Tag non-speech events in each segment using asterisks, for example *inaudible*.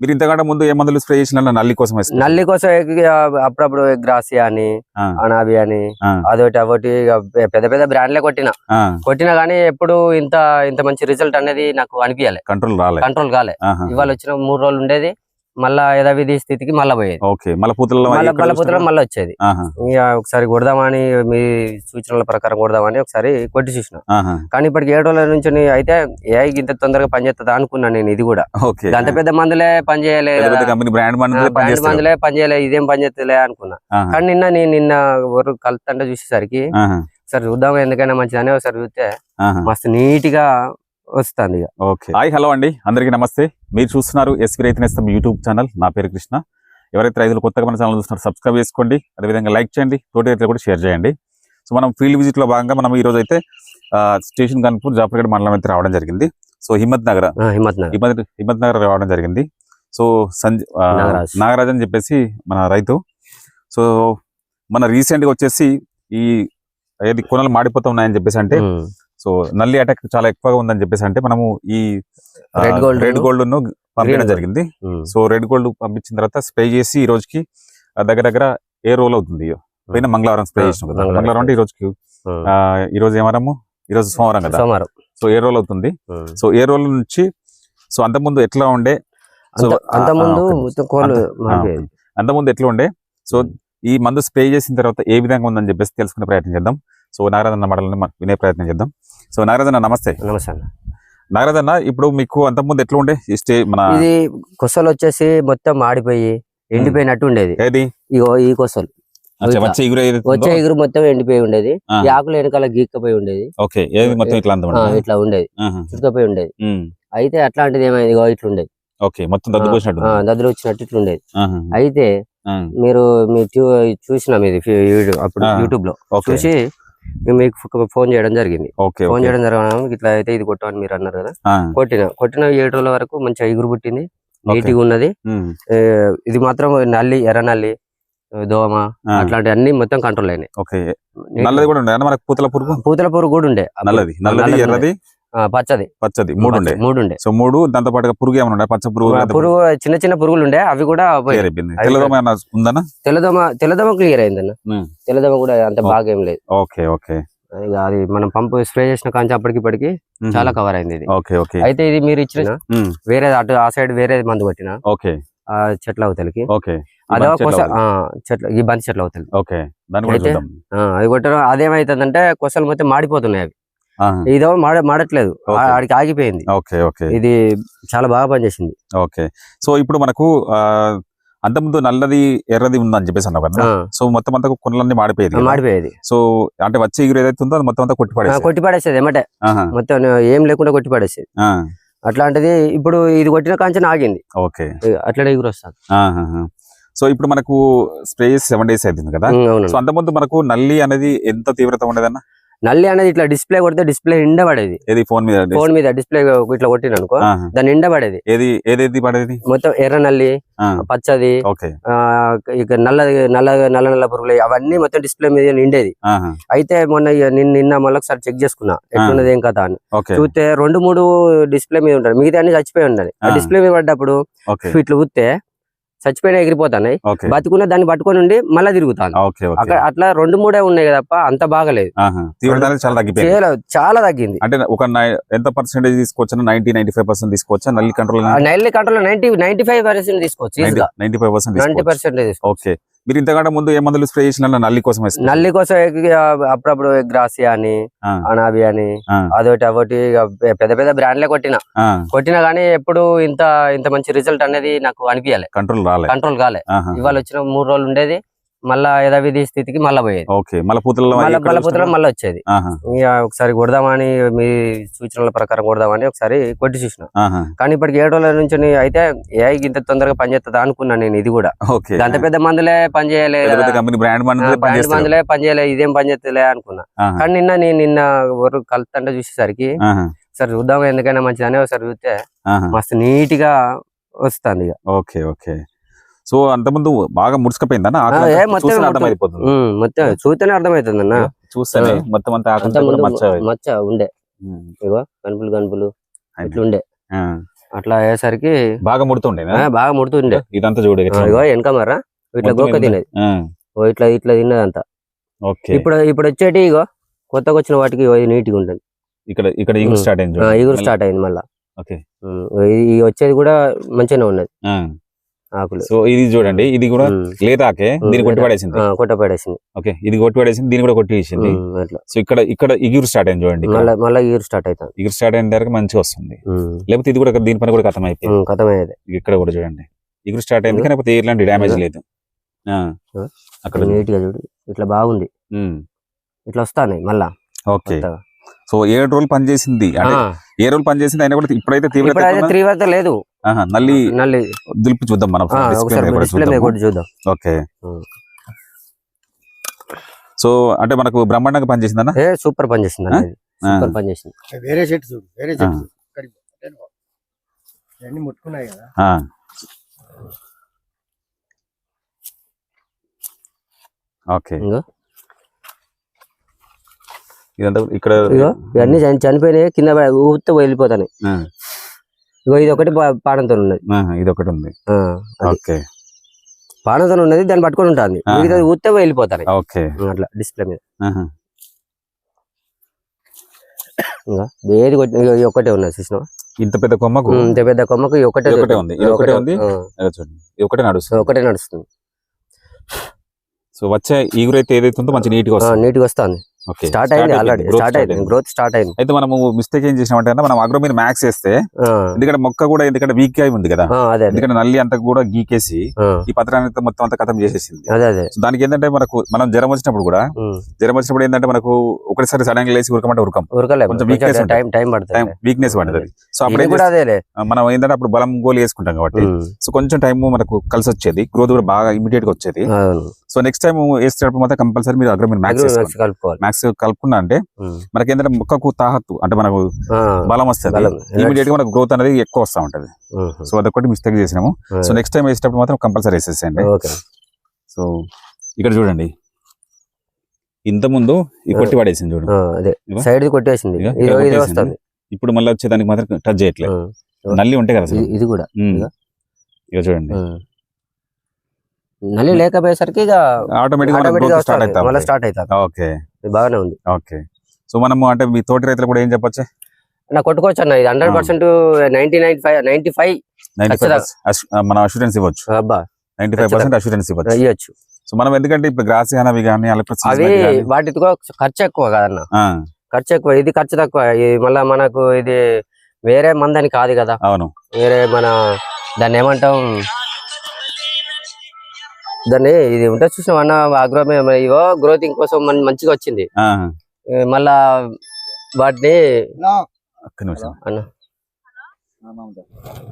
మీరు ఇంతకంటే ముందు ఏ మందులు స్ప్రే చేసిన నల్లి కోసం? నల్లి కోసం అప్పుడప్పుడు గ్రాసియా అని అనాబి అని అదొకటి అదొకటి పెద్ద పెద్ద బ్రాండ్లే కొట్టిన. కొట్టినా గానీ ఎప్పుడు ఇంత ఇంత మంచి రిజల్ట్ అనేది నాకు అనిపించాలి కంట్రోల్ రాలే. కంట్రోల్ కాలే. ఇవాళ వచ్చిన మూడు రోజులు ఉండేది. మళ్ళా యథావిధి స్థితికి మళ్ళా పోయేది. ఓకే మళ్ళీ పూతలలో వచ్చేది. ఇక ఒకసారి కొడదామని మీ సూచనల ప్రకారం కొడదామని ఒకసారి కొట్టి చూసిన. కానీ ఇప్పటికి ఏడు రోజుల నుంచి అయితే ఏ ఇంత తొందరగా పనిచేస్తుందా అనుకున్నాను నేను ఇది కూడా. అంత పెద్ద మందులే పనిచేయలే పెద్ద పెద్ద కంపెనీ బ్రాండ్ మందులు బ్రాండ్ పనిచేస్తారు మందులే పనిచేయలే ఇదేం పనిచేస్తలే అనుకున్నా. కానీ నిన్న నేను నిన్న వరకు కలుతుంటే చూసేసరికి సరే చూద్దాం ఎందుకైనా మంచిదని ఒకసారి చూస్తే. మస్తు నీట్గా వస్తుంది ఇక ఓకే. హాయ్ హలో అండి. అందరికీ నమస్తే. మీరు చూస్తున్నారు ఎస్పీ రైతు నేస్తం యూట్యూబ్ ఛానల్. నా పేరు కృష్ణ. ఎవరైతే రైతులు కొత్తగా మన ఛానల్ చూస్తున్నారో సబ్స్క్రైబ్ చేసుకోండి. అదేవిధంగా లైక్ చేయండి. తోటి రైతులు కూడా షేర్ చేయండి. సో మనం ఫీల్డ్ విజిట్లో భాగంగా మనం ఈ రోజు అయితే స్టేషన్ కన్పూర్ జాపర్గఢ్ మండలం అయితే రావడం జరిగింది. సో హిమ్మత్ నగర్ హిమ్మత్ నగర్. హిమ్మత్ నగర్ రావడం జరిగింది. సో సంజ నాగరాజ్. అని చెప్పేసి మన రైతు. సో మన రీసెంట్గా వచ్చేసి ఈ ఏది కొనలు మాడిపోతా ఉన్నాయని చెప్పేసి అంటే. సో నల్లి అటాక్ చాలా ఎక్కువగా ఉందని చెప్పేసి అంటే మనము ఈ Red gold రెడ్ గోల్డ్ను పంపించడం. జరిగింది. ఉమ్. సో రెడ్ గోల్డ్ పంపించిన తర్వాత స్ప్రే చేసి ఈ రోజుకి దగ్గర దగ్గర ఏ రోల్ అవుతుంది? పోయిన మంగళవారం స్ప్రే ఆ, చేసిన కదా. మంగళవారం అంటే ఈ రోజుకి ఈ రోజు ఏమరము ఈ రోజు సోమవారం కదా. సోమవారం. సో ఏ రోల్ అవుతుంది. సో ఏ రోల్ నుంచి సో అంత ముందు ఎట్లా ఉండే? సో అంత- అంత ఆ, ముందు ఓకే. మొత్తం కోళ్ళు అంత- మారిపోయేది. అంత ముందు ఎట్లా ఉండే? సో ఈ మందు స్ప్రే చేసిన తర్వాత ఏ విధంగా ఉందని చెప్పేసి తెలుసుకునే ప్రయత్నం చేద్దాం. సో నాగరాజన్న మాటలను వినే ప్రయత్నం చేద్దాం. సో నాగరాజన్న నమస్తే. నమస్తే అన్న నాగరాజన్న ఇప్పుడు మీకు అంత ముందు ఎట్లా ఉండే ఈ స్టే మన ఇది కొసలు వచ్చేసి మొత్తం మాడిపోయి ఎండిపోయినట్టు ఉండేది. ఏది? ఇగో ఈ కొసలు. వచ్చే ఎగురు వచ్చే మొత్తం ఎండిపోయి ఉండేది. ఈ ఆకులు వెనకాల గీక్కపోయి ఉండేది. ఓకే మొత్తం ఇట్లా ఇట్లా ఉండేది. చుట్టుకపోయి ఉండేది. అయితే అట్లాంటిది ఏమైంది? ఇగో ఇట్లా ఉండేది. ఓకే మొత్తం దద్దు ఆ, దద్దులు వచ్చినట్టు ఇట్లా ఉండేది. అయితే. మీరు మీరు చూసిన వీడియో అప్పుడు. యూట్యూబ్లో చూసి మీకు ఫోన్ చేయడం జరిగింది. ఫోన్ చేయడం జరగడం ఇట్లా అయితే ఇది కొట్టమని మీరు అన్నారు కదా. కొట్టిన కొట్టిన ఏడు రోజుల వరకు మంచిగా ఎగురు పుట్టింది. ఓకే. నీట్గా ఉన్నది ఇది మాత్రం నల్లి ఎర్ర నల్లి దోమ అట్లాంటి అన్ని మొత్తం కంట్రోల్ అయినాయి. పూతల పురుగు? పూతల పురుగు కూడా ఉండే. నల్లది నల్లది ఎర్రది? పచ్చది. పచ్చది. మూడు ఉండే మూడు ఉండే సో మూడు దాంతో పాటుగా పురుగు ఏమైనా ఉండే? పచ్చ పురుగు పురుగు చిన్న చిన్న పురుగులు ఉండే అవి కూడా అవి తెల్లదోమ ఉందన్నా? తెల్లదోమ తెల్లదోమ క్లియర్ అయిందన్న. తెల్లదోమ కూడా అంత. బాగా ఏం లేదు. Okay okay. అది మనం పంపు స్ప్రే చేసిన కాంచి అప్పటికి ఇప్పటికి చాలా కవర్ అయింది ఇది. Okay okay. అయితే ఇది మీరు ఇచ్చిన వేరే అటు ఆ సైడ్ వేరే మందు కొట్టిన? ఓకే. ఆ చెట్ల అవతలకి. ఓకే. అదో చెట్ల ఈ బంతి చెట్ల అవతలి ఓకే. ఆ, అది కొట్టడం అదేమైతుందంటే కొసలు మొత్తం మాడిపోతున్నాయి అవి. ఇదో మాడ మాడట్లేదు. ఆడికి ఆగిపోయింది. Okay okay. ఇది చాలా బాగా పనిచేసింది. ఓకే. సో ఇప్పుడు మనకు అంతకుముందు నల్లది ఎర్రది ఉందని చెప్పేసి అన్నావు కదా? సో మొత్తం అంతా కొనలన్నీ మాడిపోయేది? మాడిపోయేది. సో అంటే వచ్చే ఎగురు ఏదైతే ఉందో అది మొత్తం అంతా కొట్టి ఆ, పడేసి కొట్టి పడేసేది ఏమంటే మొత్తం ఏం లేకుండా కొట్టి పడేసేది అట్లాంటిది ఇప్పుడు ఇది కొట్టిన కాంచన ఆగింది. ఓకే. ఇక అట్లనే ఎగురు ఆహాహా. సో ఇప్పుడు మనకు స్ప్రే సెవెన్ డేస్ అవుతుంది కదా? సో అంతకుముందు మనకు నల్లి అనేది ఎంత తీవ్రత ఉండేదన్న? నల్లి అనేది ఇట్లా డిస్ప్లే కొడితే డిస్ప్లే నిండా పడేది ఏది? ఫోన్ మీద ఫోన్ మీద డిస్ప్లే ఇట్లా కొట్టిన అనుకో. దాని నిండా పడేది ఏది? ఏదేది పడేది? మొత్తం ఎర్ర నల్లి పచ్చది ఇక నల్ల నల్ల నల్ల నల్ల పురుగులు అవన్నీ మొత్తం డిస్ప్లే మీద నిండేది. అయితే మొన్న నిన్న నిన్న మళ్ళీ ఒకసారి చెక్ చేసుకున్నా ఎట్లున్నది ఏం కథ అని. చూస్తే రెండు మూడు డిస్ప్లే మీద ఉంటాయి మిగతా అన్ని చచ్చిపోయి ఉండాలి. డిస్ప్లే మీద పడ్డప్పుడు ఇట్లా ఊస్తే చచ్చిపోయిన ఎగిరిపోతాయి బతుకున్న దాన్ని పట్టుకొని ఉండి మళ్ళీ తిరుగుతాను. అక్కడ అట్లా రెండు మూడే ఉన్నాయి తప్ప అంత బాగలేదు. చాలా తగ్గింది. అంటే ఒక ఎంత పర్సెంటేజ్ తీసుకోవచ్చా నైన్టీ నైన్టీ ఫైవ్ పర్సెంట్ తీసుకోవచ్చా నల్లి control ninety control ninety ninety five percent తీసుకోవచ్చు నైన్టీ ఫైవ్ పర్సెంట్ ఓకే. మీరు ఇంతకంటే ముందు ఏ మందులు స్ప్రే చేసిన నల్లి కోసం? నల్లి కోసం అప్పుడప్పుడు గ్రాసియా అని అనాబి అని అదొకటి అదొకటి పెద్ద పెద్ద బ్రాండ్లే కొట్టిన. కొట్టినా గానీ ఎప్పుడు ఇంత ఇంత మంచి రిజల్ట్ అనేది నాకు అనిపించాలి కంట్రోల్ రాలే. కంట్రోల్ కాలే. ఇవాళ వచ్చిన మూడు రోజులు ఉండేది. మళ్ళా యథావిధి స్థితికి మళ్ళా పోయేది. ఓకే మళ్ళీ పూతలలో మళ్ళా ఎక్కడ మళ్ళా వచ్చేది. ఒకసారి కొడదామని మీ సూచనల ప్రకారం కొడదామని ఒకసారి కొట్టి చూసిన. కానీ ఇప్పటికి ఏడు రోజుల నుంచి అయితే ఏ ఇంత తొందరగా పనిచేస్తుందా అనుకున్నాను నేను ఇది కూడా. అంత పెద్ద మందులే పనిచేయలే పెద్ద పెద్ద కంపెనీ బ్రాండ్ మందులు పనిచేయలే ఇదేం పనిచేస్తలే అనుకున్నా. కానీ నిన్న నేను నిన్న వరకు కలుతుంటే చూసేసరికి సరే చూద్దాం ఎందుకైనా మంచిదని ఒకసారి చూస్తే. మస్తు నీట్గా వస్తుంది ఇక. Okay okay. సో అంతకుముందు బాగా ముడుచుకపోయిందన్న మొత్తం చూస్తే. అర్థమైపోతుంది. మొత్తం చూస్తేనే అర్థమవుతుంది అన్న. చూస్తేనే ఆ. మొత్తం అంతా మచ్చ ఉండే. ఇగో కనుపులు కనుపులు అయినా. ఇట్లుండే. అట్లా అయ్యేసరికి బాగా ముడుతుండే బాగా ముడుతుండే. ఇదంతా చూడు ఇగో వెనక మర్రా. ఇట్లా గోక? తినేది. ఇట్లా ఇట్లా తిన్నదంతా. ఓకే. ఇప్పుడు ఇప్పుడు వచ్చేటి ఇగో కొత్తగా వచ్చిన వాటికి ఇది నీట్గా ఉంటుంది. ఇక్కడ ఇక్కడ ఈగురు. స్టార్ట్ అయింది మళ్ళీ- స్టార్ట్ అయింది మళ్ళా. ఓకే. ఈ వచ్చేది కూడా మంచిగానే ఉన్నది. ఆకులు. సో ఇది చూడండి ఇది కూడా ఉమ్, దీన్ని కొట్టి. పడేసింది ఆ, కొట్ట పడేసింది ఓకే ఇది కొట్టి పడేసింది దీన్ని కూడా కొట్టి వేసింది ఉమ్, అట్లా. సో ఇక్కడ ఇక్కడ ఇగురు స్టార్ట్ అయింది చూడండి. మళ్ళా ఇగురు స్టార్ట్ అవుతుంది. ఇగురు స్టార్ట్ అయిన దగ్గర మంచిగా వస్తుంది. లేకపోతే ఇది కూడా దీని పని కూడా కథం అయిపోయింది కథమయ్యేది ఇక్కడ కూడా చూడండి. ఇగురు స్టార్ట్ అయింది కానీ లేకపోతే ఎలాంటి డ్యామేజ్. లేదు. అక్కడ నీట్గా చూడు. ఇట్లా బాగుంది. ఇట్లా వస్తాయి మళ్ళా. ఓకే. సో ఏడు రోజులు పని చేసింది అంటే ఆ, ఏ రోజులు పని చేసింది అయినా కూడా ఇప్పుడైతే తీవ్రత లేదు. నల్లి నల్లి. దులిపి చూద్దాం మనం. చూద్దాం. ఓకే. సో అంటే మనకు బ్రహ్మాండంగా పని చేసిందన్న ఏ సూపర్ పని చేసింది ఆ? అన్నది సూపర్ పని చేసింది వేరే చెట్టు చూడు వేరే చెట్టు. ఇవన్నీ ముట్టుకున్నాయి కదా. ఆ. ఓకే. ఇంగో. ఇదంతా ఇక్కడ ఇవన్నీ చని- చనిపోయినాయి కింద ఊపితే వెళ్ళిపోతాయి ఇగో ఇది ఒకటి పాడంతో ఉన్నది. ఇది ఒకటి ఉంది. ఓకే. పాడంతో ఉన్నది దాన్ని పట్టుకొని ఉంటుంది. మిగతా ఊతే వెళ్ళిపోతాయి ఓకే. అట్లా డిస్ప్లే మీద. ఏది ఒక్కటే ఉన్నది చూసినావా? ఇంత పెద్ద కొమ్మకు? ఇంత పెద్ద కొమ్మకు ఒకటే దొరికింది. ఉంది, ఒకటే ఉంది. చూడండి. ఒకటే నడుస్తుంది. ఒకటే నడుస్తుంది. సో వచ్చే ఈగురైతే ఏదైతే ఉందో మంచి నీట్గా వస్తుంది. నీట్గా వస్తుంది. స్టార్ట్ అయింది ఆల్రెడీ స్టార్ట్ అయింది. గ్రోత్ స్టార్ట్ అయింది. అయితే మనము మిస్టేక్ ఏం చేసినామంటే మనం అగ్రోమీన్ మ్యాక్స్ వేస్తే ఎందుకంటే మొక్క కూడా ఎందుకంటే వీక్ అయి ఉంది కదా. ఎందుకంటే నల్లి అంతా కూడా గీకేసి ఈ పత్రాన్ని మొత్తం అంతా కథం చేసేసింది. దానికి ఏంటంటే మనకు మనం జ్వరం వచ్చినప్పుడు కూడా జ్వరం వచ్చినప్పుడు ఏంటంటే మనకు ఒకటిసారి సడన్గా లేసి ఉరకమంటే ఉరకం. కొంచెం టైం వీక్నెస్ పడుతుంది. సో అప్పుడు మనం ఏంటంటే అప్పుడు బలం గోలు వేసుకుంటాం కాబట్టి. సో కొంచెం టైం మనకు కలిసి వచ్చేది గ్రోత్ కూడా బాగా ఇమీడియట్గా వచ్చేది. సో నెక్స్ట్ టైం వేసేటప్పుడు మాత్రం కంపల్సరీ మీరు అగ్రోమీన్ మ్యాక్స్ కలుపుకోవాలి. మ్యాక్స్ కలుపుకున్నా అంటే మనకి ఏంటంటే మొక్కకు తాహత్తు అంటే మనకు బలం వస్తుంది. ఇమీడియట్గా మనకు గ్రోత్ అనేది ఎక్కువ వస్తా ఉంటది. సో అదొకటి మిస్టేక్ చేసినాము. సో నెక్స్ట్ టైం వేసేటప్పుడు మాత్రం కంపల్సరీ వేసేసేయండి. సో ఇక్కడ చూడండి. ఇంత ముందు ఈ కొట్టి పడేసింది చూడు. ఆ, అదే. ఇదిగో. సైడ్ కొట్టేసింది. ఇప్పుడు మళ్ళీ వచ్చేదానికి మాత్రం టచ్ చేయట్లేదు. నల్లి ఉంటాయి కదా ఇది- కూడా. ఇక చూడండి. నల్లి లేకపోయేసరికి ఇక ఆటోమేటిక్ మళ్ళీ స్టార్ట్ అవుతుంది ఓకే. బాగానే ఉంది. ఓకే. సో మనము అంటే మీ తోటి రైతులు కూడా ఏం చెప్పొచ్చు? నా కొట్టుకోవచ్చు అన్న ఇది hundred percent ninety nine five ninety five. మన అష్యూరెన్స్ ఇవ్వచ్చు. అబ్బా నైన్టీ ఫైవ్ పర్సెంట్ అష్యూరెన్స్ ఇవ్వచ్చు. ఇవ్వచ్చు సో మనం ఎందుకంటే ఇప్పుడు గ్రాసి అవి కానీ అవి వాటితో ఖర్చు ఎక్కువ కదన్న. ఖర్చు ఎక్కువ ఇది ఖర్చు తక్కువ. మళ్ళా మనకు ఇది వేరే మందని కాదు కదా. అవును. వేరే మన దాన్ని ఏమంటాం? దాన్ని ఇది ఉంటే చూసిన అన్న అగ్రోమే ఇవో గ్రోతింగ్ కోసం మంచిగా వచ్చింది. మళ్ళా వాటిని నా. ఒక్క నిమిషం. అన్న.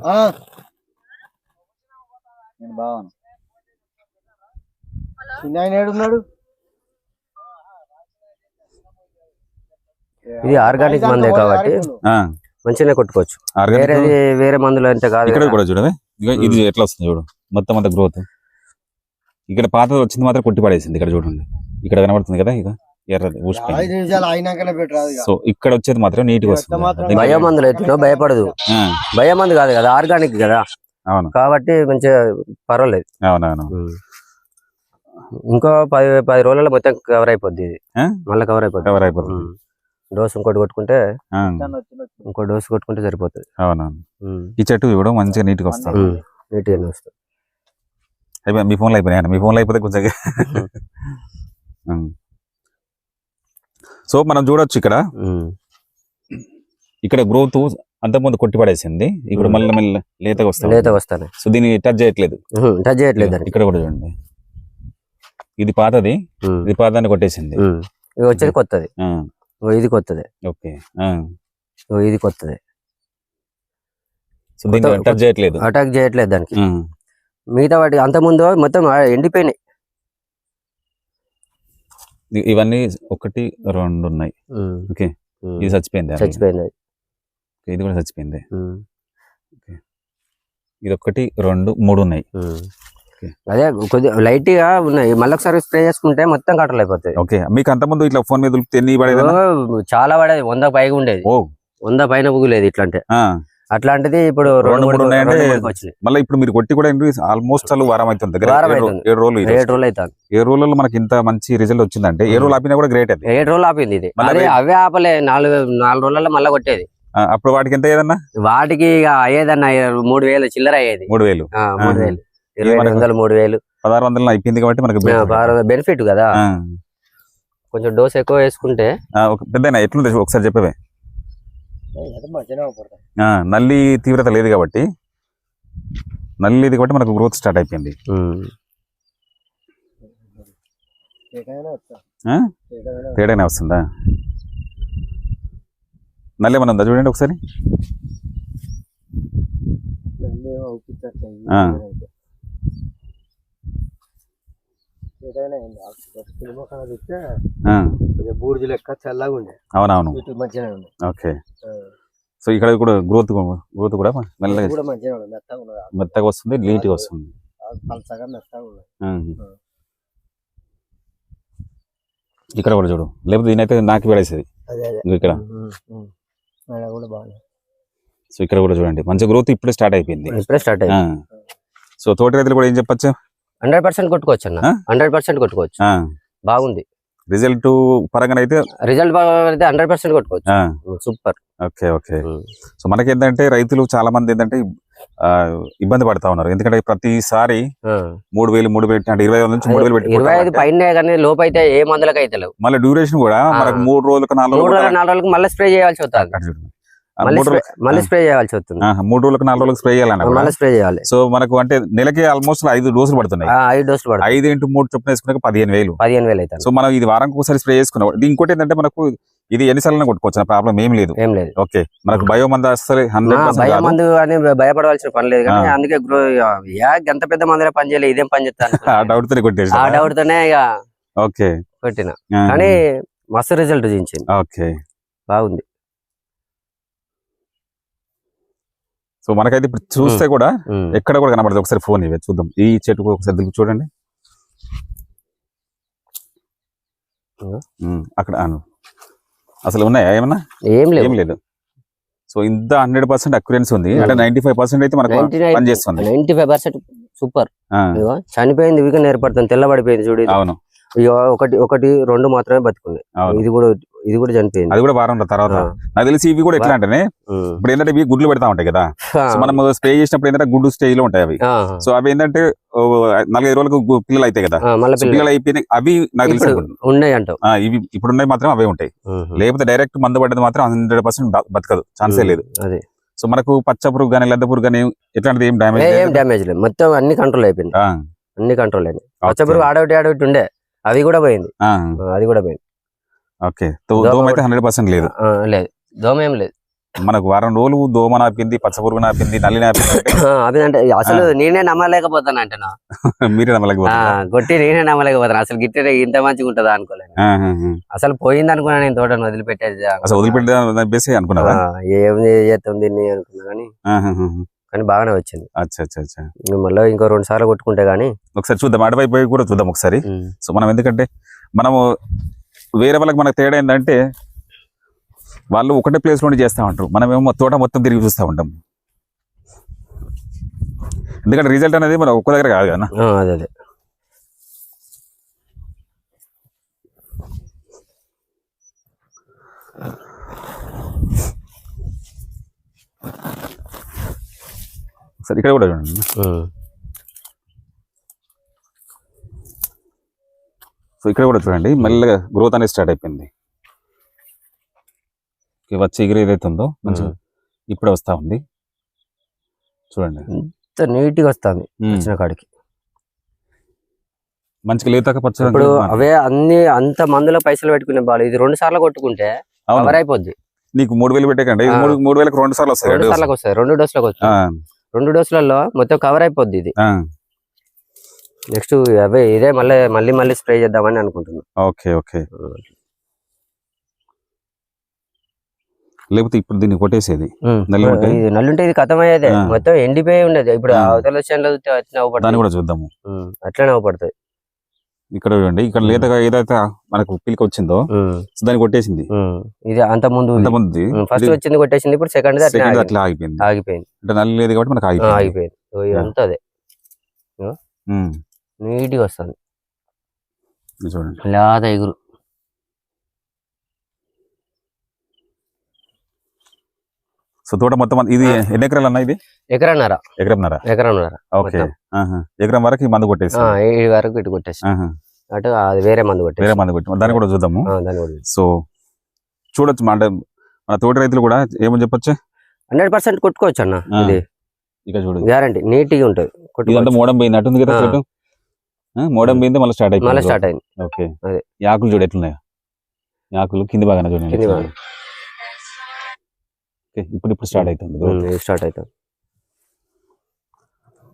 ఆ, చిన్న ఆయన ఏడున్నాడు? ఇది ఆర్గానిక్ మందే కాబట్టి ఆ, మంచిగానే కొట్టుకోవచ్చు. వేరేది వేరే మందులు అంటే కాదు ఇక్కడ. కూడా ఇది ఎట్లా వస్తుంది చూడు. మొత్తం అంత గ్రోత్ ఇక్కడ పాత వచ్చింది మాత్రం కొట్టి పడేసింది ఇక్కడ చూడండి. ఇక్కడ కనబడుతుంది కదా ఇక? ఎర్రది ఊసిపోయింది. సో ఇక్కడ వచ్చేది మాత్రం నీట్గా వస్తుంది. భయ మందులు అయితే భయపడదు. ఆ, భయ మందు కాదు కదా ఆర్గానిక్ కదా. అవును. కాబట్టి మంచిగా పర్వాలేదు. అవునవును. ఇంకో పది పది రోజుల్లో మొత్తం కవర్ అయిపోద్ది ఇది? మళ్ళీ కవర్ అయిపోద్ది. కవర్ అయిపోతుంది. డోస్ ఇంకోటి కొట్టుకుంటే ఇంకో డోస్ కొట్టుకుంటే సరిపోతుంది. అవునవును. ఈ చెట్టు కూడా మంచిగా నీట్గా వస్తుంది. నీట్ గానే వస్తుంది. అయిపోయి మీ ఫోన్లో అయిపోయినాయి మీ ఫోన్లో అయిపోతే కొంచెం. *laughs* సో మనం చూడొచ్చు ఇక్కడ. ఇక్కడ గ్రోత్ అంతకుముందు కొట్టి పడేసింది ఇప్పుడు. మళ్ళీ మళ్ళీ లేతగా వస్తుంది. లేత వస్తానే సో దీన్ని టచ్ చేయట్లేదు. టచ్ చేయట్లేదు ఇక్కడ కూడా చూడండి. ఇది పాతది. ఇది పాతాన్ని కొట్టేసింది. ఇది వచ్చేది కొత్తది. ఇది కొత్తది. ఓకే. ఇది కొత్తది. సో దీన్ని టచ్ చేయట్లేదు. అటాక్ చేయట్లేదు దానికి. మిగతా వాటి అంత ముందు మొత్తం ఎండిపోయినాయి. ఇవన్నీ ఒకటి రెండు ఉన్నాయి. ఓకే. ఇది చచ్చిపోయింది. చచ్చిపోయింది. ఇది కూడా చచ్చిపోయింది. ఇది ఒకటి రెండు మూడు ఉన్నాయి. అదే కొద్దిగా లైట్గా ఉన్నాయి. మళ్ళీ ఒకసారి స్ప్రే చేసుకుంటే మొత్తం కట్టలు అయిపోతాయి. ఓకే. మీకు అంతకుముందు ఇట్లా ఫోన్ మీద ఎన్ని పడేది చాలా పడేది. వంద పైగా ఉండేది. ఓ. వంద పైన పుగులేదు ఇట్లా అంటే. అట్లాంటిది ఇప్పుడు రెండు మూడు ఉన్నాయంటే మళ్ళీ ఇప్పుడు మీరు కొట్టి కూడా ఆల్మోస్ట్ వారం అవుతుంది దగ్గర ఏడు రోజులు. ఏడు రోజులు అవుతుంది. ఏడు రోజుల్లో మనకి ఇంత మంచి రిజల్ట్ వచ్చిందంటే ఏ రోజులు ఆపినా కూడా గ్రేట్ అది ఏడు రోజులు ఆపింది ఇది. అవే ఆపలే నాలుగు నాలుగు రోజులలో మళ్ళీ కొట్టేది. అప్పుడు వాటికి ఎంత ఏదన్నా వాటికి ఇక అయ్యేదన్న మూడు వేలు చిల్లర అయ్యేది. మూడు వేలు. మూడు. వేలు. ఇరవై వందలు మూడు వేలు. పదహారు వందలు అయిపోయింది కాబట్టి మనకి బెనిఫిట్ కదా. కొంచెం డోస్ ఎక్కువ వేసుకుంటే పెద్ద ఎట్లుంది? ఒకసారి చెప్పవే అది మంచిగానే పడతాయి ఆ, నల్లి తీవ్రత లేదు కాబట్టి నల్లి లేదు కాబట్టి మనకు గ్రోత్ స్టార్ట్ అయిపోయింది. తేడానే వస్తుందా? నల్లి ఏమన్నా ఉందా చూడండి ఒకసారి మళ్ళీ అవుపిస్తారు ఆ. ఏదైనా చూస్తే బూడిది లెక్క చల్లగా ఉండే. అవునవును. ఉంది ఓకే. సో ఇక్కడ కూడా గ్రోత్ గ్రోత్ కూడా మెల్లగా కూడా మంచిగానే ఉంది మెత్తగా ఉన్నది. మెత్తగా వస్తుంది నీట్గా వస్తుంది. పలసగా మెత్తగా ఉన్నది. ఇక్కడ కూడా చూడు. లేకపోతే దీనైతే నాకు ఇంకో ఇక్కడ. కూడా బాగుంది సో ఇక్కడ కూడా చూడండి. మంచి గ్రోత్ ఇప్పుడే స్టార్ట్ అయిపోయింది. ఇప్పుడే స్టార్ట్ ఆ. అయ్యింది సో తోటి రైతులు కూడా ఏం చెప్పచ్చు? హండ్రెడ్ పర్సెంట్ కొట్టుకోవచ్చు అన్న? హండ్రెడ్ పర్సెంట్ కొట్టుకోవచ్చు. బాగుంది. రిజల్ట్ పరంగా అయితే రిజల్ట్ అయితే హండ్రెడ్ పర్సెంట్ కొట్టుకోవచ్చు. సూపర్. Okay okay. సో మనకి ఏంటంటే రైతులు చాలా మంది ఏంటంటే ఆ, ఇబ్బంది పడతా ఉన్నారు. ఎందుకంటే ప్రతిసారి మూడు వేలు మూడు వేలు అంటే ఇరవై నుంచి మూడు వేలు ఇరవై ఐదు పైన కానీ లోపు అయితే ఏ మందులకు అయితే లేవు. మళ్ళీ డ్యూరేషన్ కూడా. మనకు మూడు రోజులకు నాలుగు రోజులకు రోజులు నాలుగు రోజులకు మళ్ళీ స్ప్రే చేయాల్సి వస్తుంది. మళ్ళీ స్ప్రే చేయాల్సి వస్తుంది. ఆ, మూడు రోజులకు నాలుగు రోజులకు స్ప్రే చేయాలన్న. మళ్ళీ స్ప్రే చేయాలి. సో మనకు అంటే నెలకి ఆల్మోస్ట్ ఐదు డోసులు పడుతున్నాయి. ఆ, ఐదు డోసులు పడతాయి ఐదు ఇంటూ మూడు చొప్పున వేసుకున్నాక పదిహేను వేలు. పదిహేను వేలు అవుతాయి సో మనం ఇది వారానికి ఒకసారి స్ప్రే చేసుకున్నాం. ఇంకోటి ఏంటంటే మనకు ఇది ఎన్నిసార్లు కొట్టుకోవచ్చు ప్రాబ్లం ఏం లేదు. ఏం లేదు. ఓకే మనకు బయో మంది అసలు భయం మందు అని భయపడవలసిన పని లేదు కానీ ఆ. అందుకే గ్రో ఎంత పెద్ద మందిలో పని చేయలేదు ఇదేం పని చేస్తాను డౌట్తో కొట్టేసి ఆ డౌట్ తోనే ఇక ఓకే. కొట్టిన. ఆ, కానీ మస్తు రిజల్ట్ చూపించింది. ఓకే. బాగుంది. సో మనకైతే ఇప్పుడు చూస్తే కూడా. ఎక్కడ కూడా కనబడదు. ఒకసారి ఫోన్ ఇవే చూద్దాం. ఈ చెట్టుకు ఒకసారి దిగు చూడండి. అక్కడ. అసలు ఉన్నాయా ఏమన్నా? ఏం ఏం లేదు. లేదు సో ఇంత హండ్రెడ్ పర్సెంట్ అక్యురెన్స్ ఉంది. అంటే. నైన్టీ ఫైవ్ పర్సెంట్ అయితే మనకు నైన్టీ పని చేస్తుంది నైన్టీ ఫైవ్ పర్సెంట్ సూపర్. చనిపోయింది వీకెన్ ఏర్పడుతుంది తెల్లబడిపోయింది చూడు ఇది. అవును. ఒకటి ఒకటి రెండు మాత్రమే బతుకున్నాయి అవును. ఇది కూడా ఇది కూడా చనిపోయింది. అది కూడా వారం తర్వాత. నాకు తెలిసి ఇవి కూడా ఎట్లా ఉమ్. ఇప్పుడు ఏంటంటే ఇవి గుడ్లు పెడతా ఉంటాయి కదా. సో మనం స్ప్రే చేసినప్పుడు ఏంటంటే గుడ్డు స్టేజ్లో ఉంటాయి అవి. సో అవి ఏంటంటే నాలుగైదు రోజులకు పిల్లలు అవుతాయి కదా. పిల్లలు. అయిపోయినాయి అవి నాకు తెలిసి ఉన్నాయి అంటావు. ఆ, ఇవి ఇప్పుడు ఉన్నాయి మాత్రం అవే ఉంటాయి. లేకపోతే డైరెక్ట్ మందు పడ్డది మాత్రం హండ్రెడ్ పర్సెంట్ బతకదు. ఛాన్సే. లేదు. అదే. సో మనకు పచ్చ పురుగు కానీ లద్ద పురుగు కానీ ఎట్లాంటిది ఏం డ్యామేజ్ ఏం డ్యామేజ్ లేదు. మొత్తం అన్ని కంట్రోల్ అయిపోయింది. అన్ని కంట్రోల్ అయినాయి. పచ్చపురుగు ఆడొకటి ఆడొకటి ఉండే. అవి కూడా పోయింది. అది కూడా పోయింది. ఓకే. దోమ అయితే హండ్రెడ్ పర్సెంట్ లేదు. లేదు. దోమ ఏం లేదు. మనకు వారం రోజులు దోమ నాపింది పచ్చ పురుగు నాపింది నల్లి నాపింది. అంటే అసలు నేనే నమ్మలేకపోతాను అంటున్నా *laughs* మీరే ఆ, నమ్మలేకపోతున్నారు కొట్టి నేనే నమ్మలేకపోతాను. అసలు గిట్టే ఇంత మంచిగా ఉంటుందా అనుకోలేను. అసలు పోయింది అనుకున్నా నేను తోటను వదిలిపెట్టేది అసలు వదిలిపెట్టి అనుకున్నావా? ఆ, ఏం చేస్తాం దీన్ని అనుకున్నా కానీ. కానీ బాగానే వచ్చింది. అచ్చా అచ్చా మళ్ళీ ఇంకో రెండు సార్లు కొట్టుకుంటే గానీ ఒకసారి చూద్దాం. అటువైపు కూడా చూద్దాం ఒకసారి. సో మనం ఎందుకంటే మనము వేరే వాళ్ళకి మనకు తేడా ఏంటంటే వాళ్ళు ఒకటే ప్లేస్లోనే చేస్తూ ఉంటారు. మనం ఏమో తోట మొత్తం తిరిగి చూస్తూ ఉంటాం. ఎందుకంటే రిజల్ట్ అనేది మనం ఒక్క దగ్గర కాదు కదా. అదే సరే ఇక్కడ కూడా చూడండి. సో ఇక్కడ కూడా చూడండి మెల్లగా గ్రోత్ అనేది స్టార్ట్ అయిపోయింది వచ్చే ఎగిరి ఏదైతే ఉందో మంచిగా. ఇప్పుడే వస్తా ఉంది చూడండి ఇంత నీట్గా వస్తుంది. వచ్చిన కాడికి మంచిగా లేతాక పచ్చ ఇప్పుడు. అవే అన్ని అంత మందులో పైసలు పెట్టుకునే బాలు ఇది రెండు సార్లు కొట్టుకుంటే. కవర్ అయిపోద్ది నీకు మూడు వేలు పెట్టేకండి. మూడు మూడు వేలకు రెండు సార్లు వస్తాయి రెండు. సార్లకు వస్తాయి రెండు డోసులకు వస్తాయి రెండు డోసులలో మొత్తం కవర్ అయిపోద్ది ఇది నెక్స్ట్ అవే ఇదే మళ్ళీ మళ్ళీ మళ్ళీ స్ప్రే చేద్దామని అనుకుంటున్నా. Okay okay. లేకపోతే ఇప్పుడు దీన్ని కొట్టేసేది? నల్లుంటే ఇది కథం అయ్యేదే ఆ. మొత్తం ఎండిపోయి ఉండేది. ఇప్పుడు. అవతల దాన్ని కూడా చూద్దాము. అట్లనే అవపడుతుంది ఇక్కడ చూడండి ఇక్కడ లేతగా ఏదైతే మనకు పిలికి వచ్చిందో దాన్ని కొట్టేసింది. ఇది అంత ముందు అంతమంది ఫస్ట్ వచ్చింది కొట్టేసింది ఇప్పుడు సెకండ్ సెకండ్ అట్లా ఆగిపోయింది. ఆగిపోయింది. అంటే నల్లి లేదు కాబట్టి మనకు ఆగిపోయింది. ఆగిపోయింది. ఇదంతా అదే. నీట్గా వస్తుంది. చూడండి. లేత ఎగురు. సో తోట మొత్తం ఇది ఎన్ని ఎకరాలు అన్న ఇది? ఎకరన్నర. ఎకరంన్నర? ఎకరన్నర ఓకే. ఎకరం వరకు మందు కొట్టేసి. ఈ వరకు ఇటు కొట్టేసి. అటు అది వేరే మందు వేరే కొట్టేసి మందు కొట్టి. దాన్ని కూడా చూద్దాము. సో చూడొచ్చు. మా అంటే మన తోటి రైతులు కూడా ఏమని చెప్పొచ్చు? హండ్రెడ్ పర్సెంట్ కొట్టుకోవచ్చు అన్న. ఇది. ఇక చూడు. గ్యారంటీ. నీట్గా ఉంటుంది. మోడం పోయింది. అటుంది కదా మోడం పోయింది మళ్ళీ స్టార్ట్ మళ్ళీ అయిపోయింది స్టార్ట్ అయింది. ఓకే. అదే. ఈ ఆకులు చూడు ఎట్లున్నాయో. ఈ ఆకులు కింది బాగానే చూడండి. కింది ఇప్పుడు ఇప్పుడు స్టార్ట్ అవుతుంది. స్టార్ట్ అవుతుంది.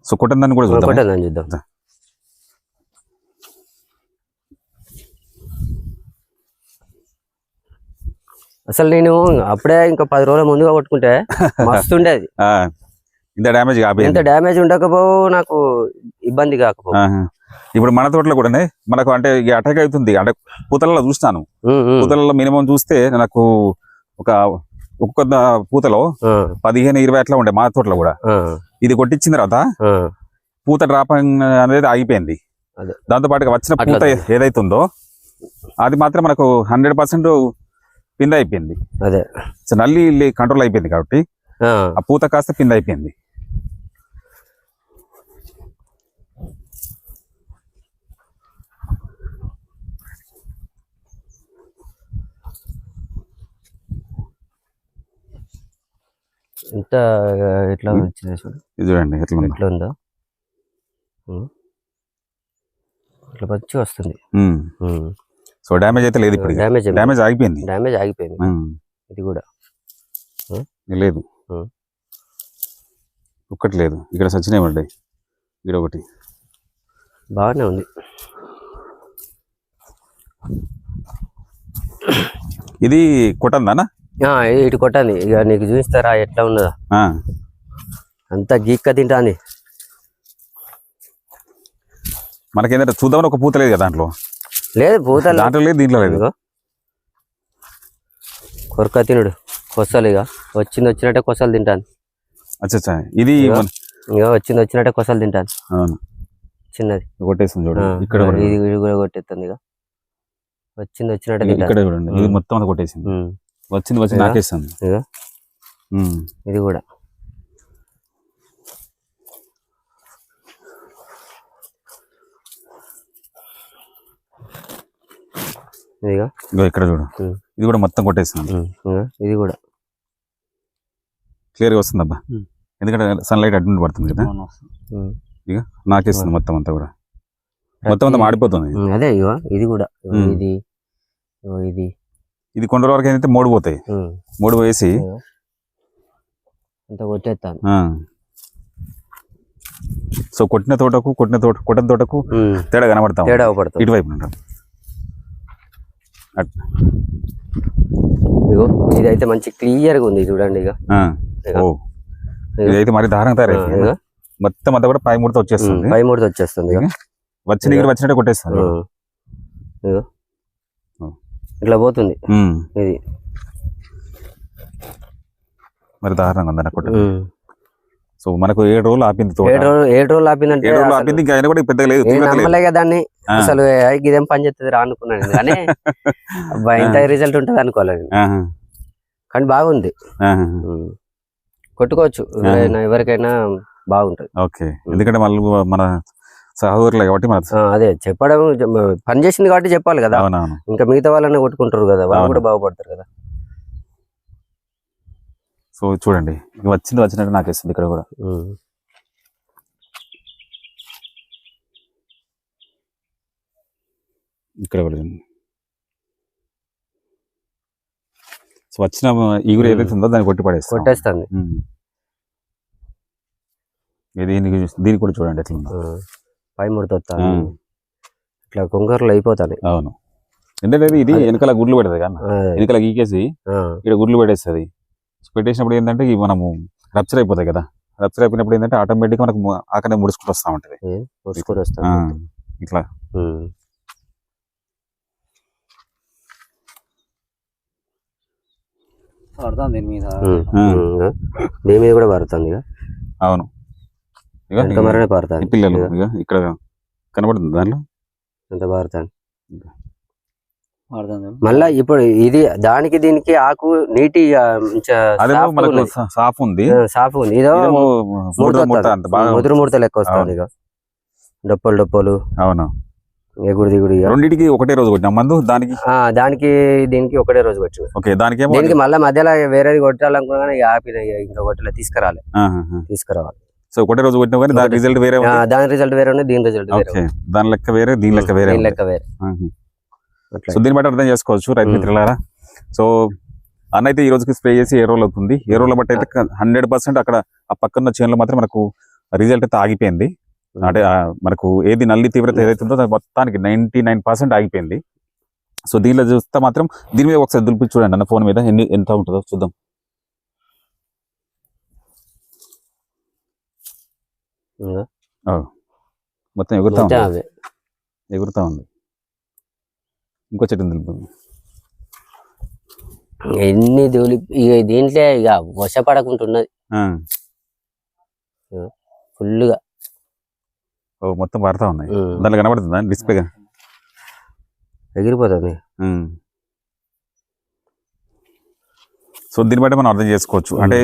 సో కొట్టని కూడా చూద్దాం. చూద్దాం అసలు నేను అప్పుడే ఇంకా పది రోజుల ముందుగా కొట్టుకుంటే *laughs* మస్తు ఉండేది. ఆ, ఇంత డ్యామేజ్ ఎంత కాపోయింది డ్యామేజ్ ఉండకపో నాకు ఇబ్బంది కాకపో. ఇప్పుడు మన తోటలో కూడా మనకు అంటే అటాక్ అవుతుంది. అంటే పూతలలో చూస్తాను. పూతలలో మినిమం చూస్తే నాకు ఒక ఒక్కొక్క పూతలో పదిహేను ఇరవై అట్లా ఉండే మా తోటలో కూడా. ఇది కొట్టించిన తర్వాత. పూత డ్రాప్ అనేది ఆగిపోయింది. దాంతో పాటుగా వచ్చిన పూత ఏదైతే ఉందో అది మాత్రం మనకు హండ్రెడ్ పర్సెంట్ పింద అయిపోయింది అదే నల్లి కంట్రోల్ అయిపోయింది కాబట్టి ఆ, ఆ పూత కాస్త పింద అయిపోయింది ఎంత ఎట్లా. వచ్చింది చూడు ఇది చూడండి ఎట్లా ఉందో. ఎట్లా ఉందో. ఇట్లా మంచిగా వస్తుంది. సో డ్యామేజ్ అయితే లేదు ఇప్పుడు డ్యామేజ్ డ్యామేజ్ ఆగిపోయింది. డ్యామేజ్ ఆగిపోయింది. ఇది కూడా. లేదు. ఒక్కటి లేదు. ఇక్కడ పడ్డాయి ఇక్కడ ఒకటి. బాగానే ఉంది. ఇది కొట్టందానా? ఇటు కొట్టండి. ఇక నీకు చూపిస్తారా ఎట్లా ఉన్నదా. అంతా గీక్క తింటాంది. మనకేంటంటే చూద్దామని ఒక పూత లేదు కదా దాంట్లో? లేదు పూతలు దాంట్లో లేదు దీంట్లో లేదు. కొరక తినుడు. కొసలు ఇక. వచ్చింది వచ్చినట్టే కొసలు తింటాను అచ్చా ఇది ఇక వచ్చింది వచ్చినట్టే కొసలు తింటాను అవును. చిన్నది. కొట్టేస్తుంది ఇక్కడ కూడా ఇది కూడా కొట్టేస్తుంది ఇక. వచ్చింది వచ్చినట్టే ఇక్కడ చూడండి. ఇది. మొత్తం కొట్టేసింది. వచ్చింది వచ్చి ఇదిగో. ఉమ్. ఇది కూడా. ఇదిగో. ఇక్కడ చూడు. ఇది కూడా మొత్తం ఇదిగో. ఇది కూడా. క్లియర్గా వస్తుంది అబ్బా. ఎందుకంటే సన్లైట్ అడ్డు పడుతుంది కదా. ఉమ్. నాకేస్తుంది మొత్తం అంతా కూడా. మొత్తం అంతా మాడిపోతుంది. అదే ఇగో ఇది కూడా. ఇది. ఇది. ఇది రోజుల వరకు ఏంటంటే మూడు పోతాయి. మూడు. అంత కొట్టేస్తాను. ఆ. సో కొట్టిన తోటకు కొట్టిన తోట కొట్టిన తోటకు తేడా కనబడతాం. తేడా ఇటువైపు ఉంటాం. ఇగో ఇదైతే మంచి క్లియర్గా ఉంది చూడండి ఇక ఓ. ఇదైతే మరి దారుణంగా తయారైంది. ఇగో. మొత్తం అంతా కూడా పై ముడత వచ్చేస్తుంది. పై మూడు వచ్చేస్తుంది వచ్చిన దగ్గర వచ్చినట్టు కొట్టేస్తుంది. ఇట్లా పోతుంది. ఇది మరి దారుణంగా. సో మనకు ఏడు రోజులు ఆపింది ఏడు రోజులు ఏడు రోజులు ఆపిందంటే ఏడు రోజులు ఆపింది ఇంకా ఆయన కూడా పెద్దగా లేదు. నమ్మలేక దాన్ని. అసలు ఇదేం పని చేస్తుంది రా అనుకున్నాను నేను. కానీ *laughs* ఇంత రిజల్ట్ ఉంటుంది అనుకోలేదు. కానీ బాగుంది. కొట్టుకోవచ్చు ఎవరికైనా బాగుంటుంది ఓకే ఎందుకంటే మళ్ళీ మన సహోదరులే కాబట్టి అదే చెప్పడం పని చేసింది కాబట్టి చెప్పాలి కదా. ఇంకా మిగతా వాళ్ళని కొట్టుకుంటారు కదా. వాళ్ళు. కూడా బాగుపడతారు కదా. సో చూడండి వచ్చింది వచ్చినట్టు నాకు ఇస్తుంది ఇక్కడ కూడా. ఇక్కడ కూడా. సో వచ్చిన ఈగురు. ఏదైతే ఉందో దాన్ని కొట్టి పడేస్తాం. కొట్టేస్తుంది. దీనికి దీనికి కూడా చూడండి ఎట్లా పై ముడత వస్తాను ఇట్లా కొంకర్లు అయిపోతాయి అవును. ఎందుకంటే ఇది వెనకాల గుడ్లు పెడతాయి కదా వెనకాల గీకేసి ఇక్కడ గుడ్లు పెట్టేస్తుంది. పెట్టేసినప్పుడు ఏంటంటే ఇవి మనము రప్చర్ అయిపోతాయి కదా. రప్చర్ అయిపోయినప్పుడు ఏంటంటే ఆటోమేటిక్గా మనకు ఆకనే ముడుచుకుంటూ వస్తూ ఉంటుంది. ఇట్లా. పడుతుంది మీద. కూడా పడుతుంది అవును. పిల్లలు ఇక్కడ కనబడుతుంది దానిలో ఎంత పడుతుంది మళ్ళా ఇప్పుడు ఇది దానికి దీనికి ఆకు నీటి సాఫ్ ఉంది. సాఫ్ ఉంది. ఇదో ముదురు ముడత లెక్క వస్తుంది ఇక డొప్పలు డొప్పలు. అవును. ఎగుడు దిగుడు ఇక. రెండింటికి ఒకటే రోజు కొట్టినా మందు దానికి? ఆ దానికి దీనికి ఒకటే రోజు ఓకే దానికేమో దీనికి మళ్ళీ మధ్యలో వేరేది కొట్టాలనుకున్నా ఇక ఆపిన ఇక కొట్టలే తీసుకురాలి. తీసుకురావాలి. సో ఒకటే రోజు కొట్టినా కానీ దాని. రిజల్ట్ వేరే దాని రిజల్ట్ వేరే ఉంది దీని రిజల్ట్ వేరే ఓకే. దాని లెక్క వేరే దీని లెక్క వేరే దీని. లెక్క వేరే. సో దీన్ని బట్టి అర్థం చేసుకోవచ్చు రైతు. మిత్రులారా. సో అన్న అయితే ఈ రోజుకి స్ప్రే చేసి ఏ రోజులు అవుతుంది? ఏ రోజుల బట్టి అయితే హండ్రెడ్ పర్సెంట్ అక్కడ ఆ పక్కన చేనులో మాత్రం మనకు రిజల్ట్ అయితే ఆగిపోయింది. అంటే మనకు ఏది నల్లి తీవ్రత ఏదైతే ఉందో మొత్తానికి నైన్టీ నైన్ పర్సెంట్ ఆగిపోయింది. సో దీనిలో చూస్తే మాత్రం దీని మీద ఒకసారి దులిపి చూడండి అన్న ఫోన్ మీద ఎన్ని ఎంత ఉంటుందో చూద్దాం. మొత్తం ఎగురుతా ఉంది. అవే ఎగురుతా ఉంది. ఇంకో చెట్టు దులిపి ఎన్ని దూలి ఇక దీంట్లో ఇక వశపడకుంటున్నది. ఫుల్గా ఓ మొత్తం పారుతా ఉన్నాయి. దాంట్లో కనబడుతుందా? డిస్ప్లే ఎగిరిపోతుంది. సో దీన్ని బట్టి మనం అర్థం చేసుకోవచ్చు. అంటే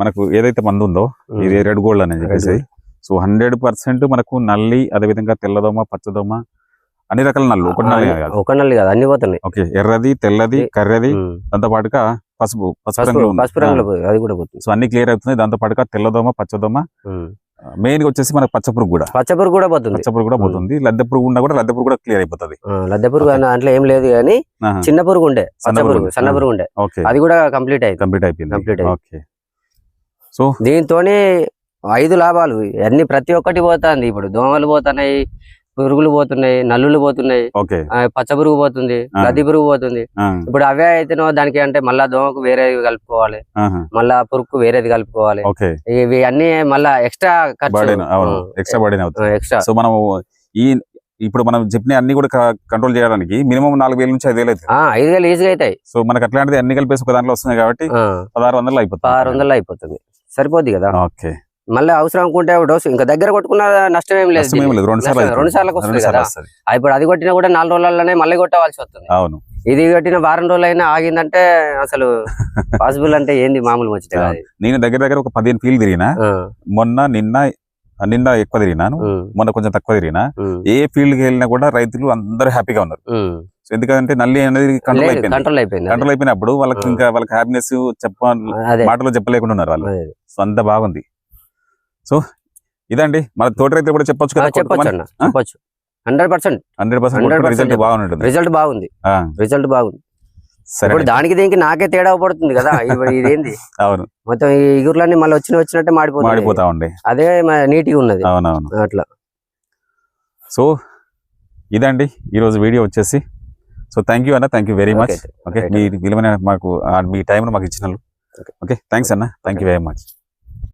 మనకు ఏదైతే మందు ఉందో ఇది రెడ్ గోల్డ్ అని చెప్పేసి సో హండ్రెడ్ పర్సెంట్ మనకు నల్లి అదేవిధంగా తెల్లదోమ పచ్చదోమ అన్ని రకాల నల్లు. ఒకటి నల్లి కాదు. ఒక నల్లి కాదు అన్ని పోతున్నాయి. ఓకే ఎర్రది తెల్లది కర్రది. దాంతో పాటుగా పసుపు పసుపు పసుపు రంగులో అది కూడా పోతుంది. సో అన్ని క్లియర్ అవుతుంది దాంతో పాటుగా తెల్లదోమ పచ్చదోమ. మెయిన్గా వచ్చేసి మనకు పచ్చపురుగు కూడా. పచ్చపురుగు కూడా పోతుంది. పచ్చపురుగు కూడా పోతుంది. లద్దె పురుగు ఉన్నా కూడా లద్దె పురుగు కూడా క్లియర్ అయిపోతుంది. లద్దె పురుగు దాంట్లో ఏం లేదు కానీ. చిన్న పురుగు ఉండే సన్న పచ్చ పురుగు. పురుగు. సన్న. పురుగు ఉండే. ఓకే. అది కూడా కంప్లీట్ అయింది. కంప్లీట్ అయిపోయింది. అయింది. ఓకే. సో దీంతోనే ఐదు లాభాలు. అన్ని ప్రతి ఒక్కటి పోతుంది. ఇప్పుడు దోమలు పోతున్నాయి పురుగులు పోతున్నాయి నల్లులు పోతున్నాయి. పచ్చ పురుగు పోతుంది. గడ్డి పురుగు పోతుంది. ఇప్పుడు అవే అయితేనో దానికి అంటే మళ్ళా దోమకు వేరేది కలుపుకోవాలి. మళ్ళా పురుగుకు వేరేది కలుపుకోవాలి. ఇవి అన్ని మళ్ళా ఎక్స్ట్రా ఎక్స్ట్రా సో మనం ఈ ఇప్పుడు మనం చెప్పిన అన్ని కూడా కంట్రోల్ చేయడానికి మినిమం నాలుగు వేల నుంచి ఐదు వేలు అవుతుంది ఐదు వేలు ఈజీగా అవుతాయి. సో మనకు అట్లాంటిది అన్ని కలిపేసి ఒక దాంట్లో వస్తుంది కాబట్టి పదహారు వందలు అయిపోతుంది. ఆరు వందలు అయిపోతుంది. సరిపోద్ది కదా? ఓకే. మళ్ళీ అవసరం అనుకుంటే డోసు. ఇంకా దగ్గర కొట్టుకున్న నష్టం ఏం లేదు రెండు సార్లు సార్లకు. వస్తుంది కదా. ఇప్పుడు అది కొట్టినా కూడా నాలుగు రోజులలోనే మళ్ళీ కొట్టవలసి వస్తుంది. అవును. ఇది కొట్టిన వారం రోజులు అయినా ఆగిందంటే అసలు *laughs* పాసిబుల్ అంటే ఏంది మామూలు కాదు. నేను దగ్గర దగ్గర ఒక పదిహేను ఫీల్ తిరిగినా మొన్న నిన్న నిన్న ఎక్కువ తిరిగినాను మొన్న కొంచెం తక్కువ తిరిగినా ఏ ఫీల్డ్కి వెళ్ళినా కూడా రైతులు అందరూ హ్యాపీగా ఉన్నారు. ఎందుకంటే నల్లి అనేది కంట్రోల్ అయిపోయింది. కంట్రోల్ అయిపోయింది కంట్రోల్ అయిపోయినప్పుడు వాళ్ళకి. ఇంకా వాళ్ళకి హ్యాపీనెస్ చెప్ప మాటలో చెప్పలేకుండా ఉన్నారు వాళ్ళు. సో అంత బాగుంది. సో ఇదండి. మన తోట రైతులు కూడా చెప్పొచ్చు కదా చెప్పొచ్చు చెప్పొచ్చు. Hundred percent. Hundred percent 100% result బాగుంటుంది రిజల్ట్ బాగుంది. ఆ, రిజల్ట్ బాగుంది. సరే ఇప్పుడు దానికి దీనికి నాకే తేడా పడుతుంది కదా? ఇదేంది? అవును. మొత్తం ఈ ఇగుర్లన్నీ మళ్ళీ వచ్చిన వచ్చినట్టే మాడిపోతుంది మాడిపోతా ఉండే. అదే నీట్గా ఉన్నది. అవునవును. అట్లా. సో ఇదండి. ఈరోజు వీడియో వచ్చేసి. సో థ్యాంక్ యూ అన్న. Thank you very much. Okay. మీ విలువైన మాకు మీ టైంను మాకు ఇచ్చినందుకు. ఓకే థ్యాంక్స్ అన్న. Thank you very much